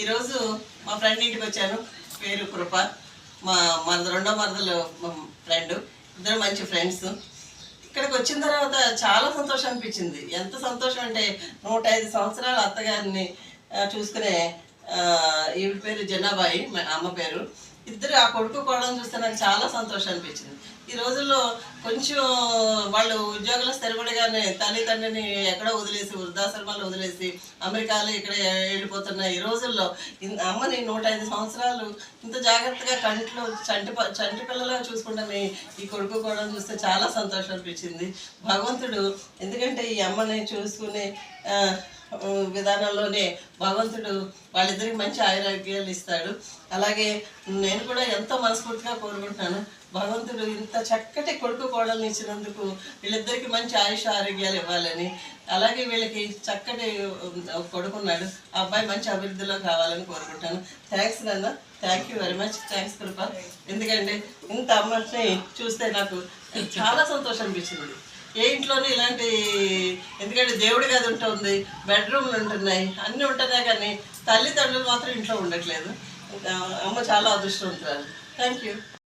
ఈరోజు మా ఫ్రెండ్ ఇంటికి వచ్చాను. పేరు కృప. మా మన రెండో మరదలు ఫ్రెండ్. ఇద్దరు మంచి ఫ్రెండ్స్. ఇక్కడికి వచ్చిన తర్వాత చాలా సంతోషం అనిపించింది. ఎంత సంతోషం అంటే నూట ఐదు సంవత్సరాల అత్తగారిని చూసుకునే ఈవిడ పేరు జనాబాయి అమ్మ పేరు. ఇద్దరు ఆ కొడుకు కోడని చూస్తే నాకు చాలా సంతోషం అనిపించింది. ఈ రోజుల్లో కొంచెం వాళ్ళు ఉద్యోగులు స్థిరపడగానే తల్లిదండ్రిని ఎక్కడో వదిలేసి వృద్ధాశ్రమాలు వదిలేసి అమెరికాలో ఇక్కడ వెళ్ళిపోతున్న ఈ రోజుల్లో ఇన్- అమ్మని నూట ఐదు సంవత్సరాలు ఇంత జాగ్రత్తగా కంటిలో చంటి చంటి పిల్లలా చూసుకుంటాను ఈ కొడుకు కూడా చూస్తే చాలా సంతోషం అనిపించింది. భగవంతుడు ఎందుకంటే ఈ అమ్మని చూసుకునే విధానంలోనే భగవంతుడు వాళ్ళిద్దరికి మంచి ఆరోగ్యాలు ఇస్తాడు. అలాగే నేను కూడా ఎంతో మనస్ఫూర్తిగా కోరుకుంటున్నాను. భగవంతుడు ఇంత చక్కటి కొడుకు కోడల్ని ఇచ్చినందుకు వీళ్ళిద్దరికి మంచి ఆయుష ఆరోగ్యాలు ఇవ్వాలని. అలాగే వీళ్ళకి చక్కటి కొడుకున్నాడు. ఆ అబ్బాయి మంచి అభివృద్ధిలో కావాలని కోరుకుంటాను థ్యాంక్స్ నాన్న. Thank you very much thanks Kripa. ఎందుకంటే ఇంత అమ్మని చూస్తే నాకు చాలా సంతోషం అనిపించింది. ఏ ఇంట్లోనూ ఇలాంటి ఎందుకంటే దేవుడి గది ఉంటుంది బెడ్రూమ్లు ఉంటున్నాయి అన్నీ ఉంటున్నాయి కానీ తల్లిదండ్రులు మాత్రం ఇంట్లో ఉండట్లేదు. అమ్మ చాలా అదృష్టం అదృష్టవంతురాలు. Thank you